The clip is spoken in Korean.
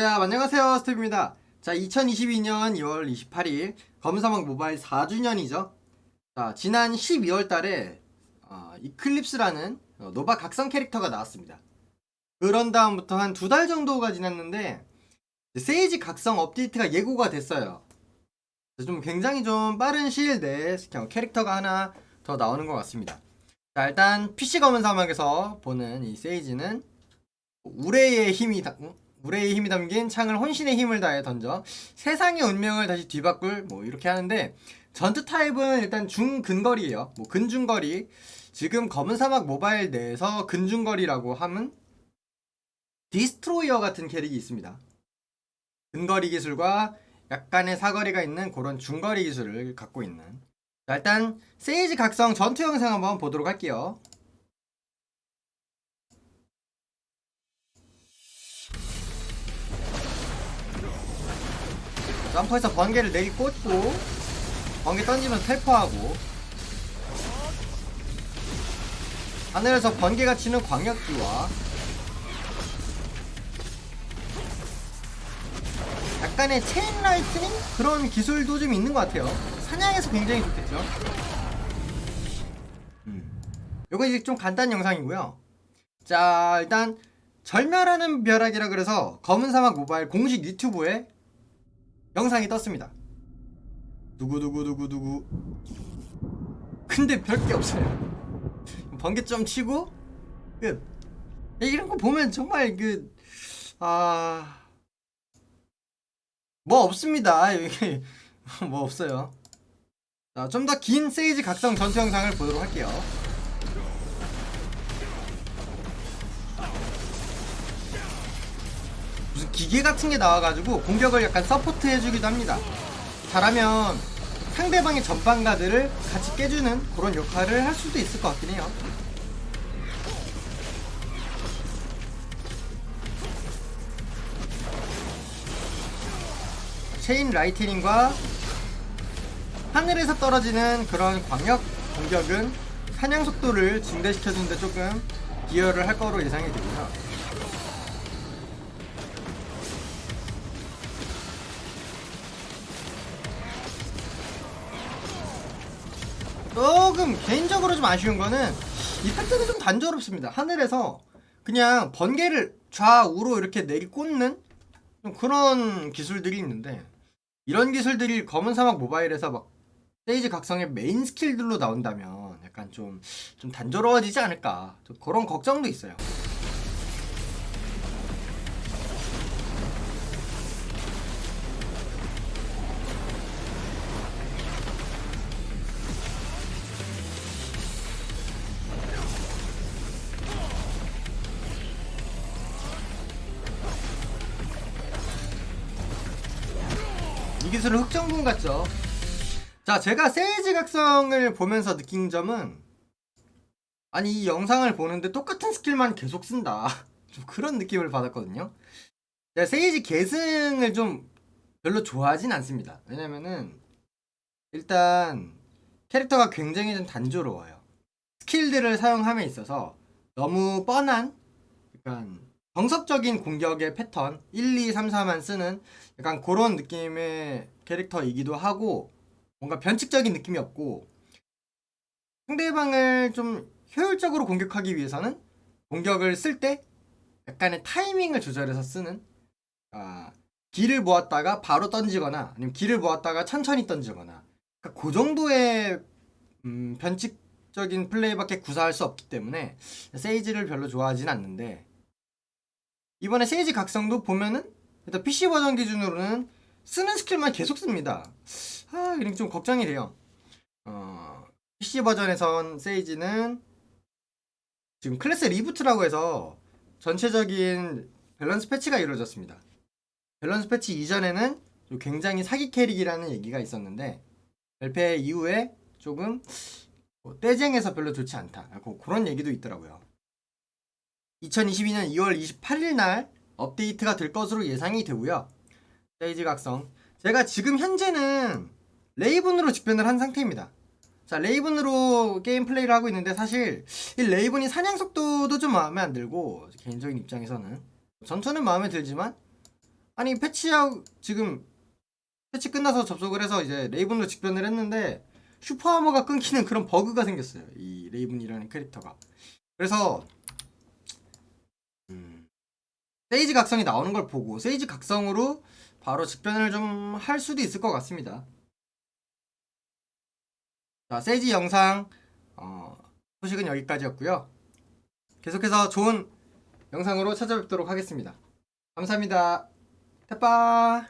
자, 안녕하세요. 스텝입니다. 자, 2022년 2월 28일 검사막 모바일 4주년이죠. 자, 지난 12월 달에 어, 이클립스라는 어, 노바 각성 캐릭터가 나왔습니다. 그런 다음부터 한 두 달 정도가 지났는데 세이지 각성 업데이트가 예고가 됐어요. 좀 굉장히 좀 빠른 시일 내에 그냥 캐릭터가 하나 더 나오는 것 같습니다. 자, 일단 PC 검은 사막에서 보는 이 세이지는 우레의 힘이 다, 어? 우레의 힘이 담긴 창을 혼신의 힘을 다해 던져 세상의 운명을 다시 뒤바꿀 뭐 이렇게 하는데 전투 타입은 일단 중근거리예요. 뭐 근중거리. 지금 검은 사막 모바일 내에서 근중거리라고 하면 디스트로이어 같은 캐릭이 있습니다. 근거리 기술과 약간의 사거리가 있는 그런 중거리 기술을 갖고 있는. 자, 일단 세이지 각성 전투 영상 한번 보도록 할게요. 점퍼에서 번개를 내리 꽂고 번개 던지면서 텔포하고 하늘에서 번개가 치는 광역기와 약간의 체인 라이트닝 그런 기술도 좀 있는 것 같아요. 사냥에서 굉장히 좋겠죠. 음. 요거 이제 좀 간단 영상이고요. 자 일단 절멸하는 벼락이라 그래서 검은 사막 모바일 공식 유튜브에 영상이 떴습니다. 누구누구누구누구 근데 별 게 없어요. 번개 좀 치고 끝. 이런 거 보면 정말 그 아. 뭐 없습니다. 여기 뭐 없어요. 자, 좀 더 긴 세이지 각성 전투 영상을 보도록 할게요. 기계 같은 게 나와가지고 공격을 약간 서포트 해주기도 합니다. 잘하면 상대방의 전방가들을 같이 깨주는 그런 역할을 할 수도 있을 것 같긴 해요. 체인 라이트닝과 하늘에서 떨어지는 그런 광역 공격은 사냥 속도를 증대시켜주는데 조금 기여를 할 거로 예상이 되고요. 조금 개인적으로 좀 아쉬운 거는 이펙트가 좀 단조롭습니다. 하늘에서 그냥 번개를 좌우로 이렇게 내리 꽂는 좀 그런 기술들이 있는데 이런 기술들이 검은 사막 모바일에서 막 세이지 각성의 메인 스킬들로 나온다면 약간 좀, 좀 단조로워지지 않을까 좀 그런 걱정도 있어요. 이 기술은 흑정군 같죠? 자, 제가 세이지 각성을 보면서 느낀 점은 아니 이 영상을 보는데 똑같은 스킬만 계속 쓴다. 좀 그런 느낌을 받았거든요. 제가 세이지 계승을 좀 별로 좋아하진 않습니다. 왜냐면은 일단 캐릭터가 굉장히 좀 단조로워요. 스킬들을 사용함에 있어서 너무 뻔한 약간 정석적인 공격의 패턴 1, 2, 3, 4만 쓰는 약간 그런 느낌의 캐릭터이기도 하고 뭔가 변칙적인 느낌이 없고 상대방을 좀 효율적으로 공격하기 위해서는 공격을 쓸 때 약간의 타이밍을 조절해서 쓰는 아, 길을 모았다가 바로 던지거나 아니면 길을 모았다가 천천히 던지거나 그러니까 그 정도의 음, 변칙적인 플레이밖에 구사할 수 없기 때문에 세이지를 별로 좋아하진 않는데 이번에 세이지 각성도 보면은 일단 PC 버전 기준으로는 쓰는 스킬만 계속 씁니다. 아, 이런 좀 걱정이 돼요. 어, PC 버전에선 세이지는 지금 클래스 리부트라고 해서 전체적인 밸런스 패치가 이루어졌습니다. 밸런스 패치 이전에는 좀 굉장히 사기 캐릭이라는 얘기가 있었는데 발표 이후에 조금 뭐 떼쟁에서 별로 좋지 않다. 그- 그런 얘기도 있더라고요. 2022년 2월 28일 날 업데이트가 될 것으로 예상이 되고요. 세이지 각성. 제가 지금 현재는 레이븐으로 직변을 한 상태입니다. 자, 레이븐으로 게임 플레이를 하고 있는데 사실 이 레이븐이 사냥 속도도 좀 마음에 안 들고 개인적인 입장에서는 전투는 마음에 들지만 아니 패치하고 지금 패치 끝나서 접속을 해서 이제 레이븐으로 직변을 했는데 슈퍼하머가 끊기는 그런 버그가 생겼어요. 이 레이븐이라는 캐릭터가. 그래서 음, 세이지 각성이 나오는 걸 보고 세이지 각성으로 바로 직변을 좀 할 수도 있을 것 같습니다. 자, 세이지 영상 어, 소식은 여기까지였고요. 계속해서 좋은 영상으로 찾아뵙도록 하겠습니다. 감사합니다. 태빠